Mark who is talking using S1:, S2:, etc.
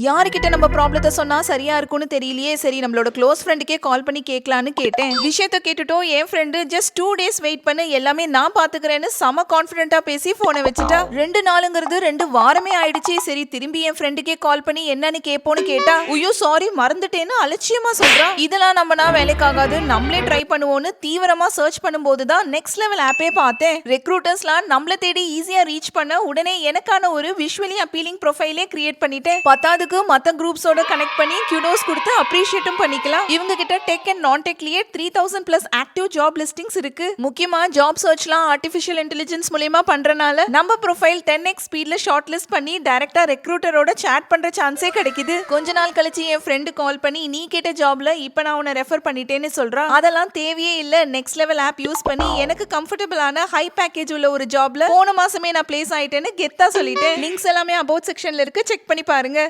S1: யாருக்கிட்ட நம்ம ப்ராப்ளத்தை சொன்னா சரியா இருக்கும்னு தெரியலையே சரி நம்மளோட க்ளோஸ் ஃப்ரெண்டுக்கே கால் பண்ணி கேட்கலான்னு கேட்டேன். விஷயத்த கேட்டுட்டோம் என் friend just two days wait பண்ணு எல்லாமே நான் பாத்துக்கிறேன்னு செம கான்ஃபிடென்ட்டா பேசி போனை வச்சுட்டா ரெண்டு நாளுங்கிறது ரெண்டு வாரமே ஆயிடுச்சு. சரி திரும்பி என் ஃப்ரெண்டுக்கே கால் பண்ணி என்னன்னு கேட்போன்னு கேட்டா ஐயோ சாரி மறந்துட்டேன்னு அலட்சியமா சொல்றான் இதெல்லாம் நம்மனா வேலைக்காகாது நம்மளே ட்ரை பண்ணுவோம்னு தீவிரமா சர்ச் பண்ணும்போது தான் நெக்ஸ்ட் லெவல் ஆப்பே பார்த்தேன். ரெக்ரூட்டர்ஸ்லாம் நம்மள தேடி ஈஸியா ரீச் பண்ண உடனே எனக்கான ஒரு விஷுவலி அப்பீலிங் ப்ரொஃபைலே கிரியேட் பண்ணிட்டேன். பத்தாவதுக்கு மத்த குரூப்ஸோட கனெக்ட் பண்ணி கியூடோஸ் கொடுத்து அப்ரிஷியேட்டும் பண்ணிக்கலாம். இவங்க கிட்ட டெக் அண்ட் நான் டெக்லயே three thousand plus active job listings இருக்கு. முக்கியமா ஜாப் சர்ச்லாம் ஆர்டிஃபிஷியல் இன்டெலிஜென்ஸ் மூலியமா பண்றனால நம்ம ப்ரொஃபைல் டென் எக்ஸ் ஸ்பீட்ல ஷார்ட் லிஸ்ட் பண்ணி டைரக்டா ரெக்ரூட்டரோட சேட் பண்ற சான்ஸே கிடைக்குது. கொஞ்ச நாள் கழிச்சு என் ஃப்ரெண்டு கால் பண்ணி நீ கேட்ட ஜாப்ல இப்ப நான் உன்னை ரெஃபர் பண்ணிட்டேன்னு சொல்றான் அதெல்லாம் தேவையே இல்ல. நெக்ஸ்ட் லெவல் ஆப் யூஸ் பண்ணி எனக்கு கம்ஃபர்டபுளான ஹை பேக்கேஜ் உள்ள ஒரு ஜாப்ல போன மாசமே நான் பிளேஸ் ஆயிட்டேன்னு கெத்தா சொல்லிட்டேன். லிங்க்ஸ் எல்லாமே அபவுட் செக்ஷன்ல இருக்கு. செக் பண்ணி பாருங்க.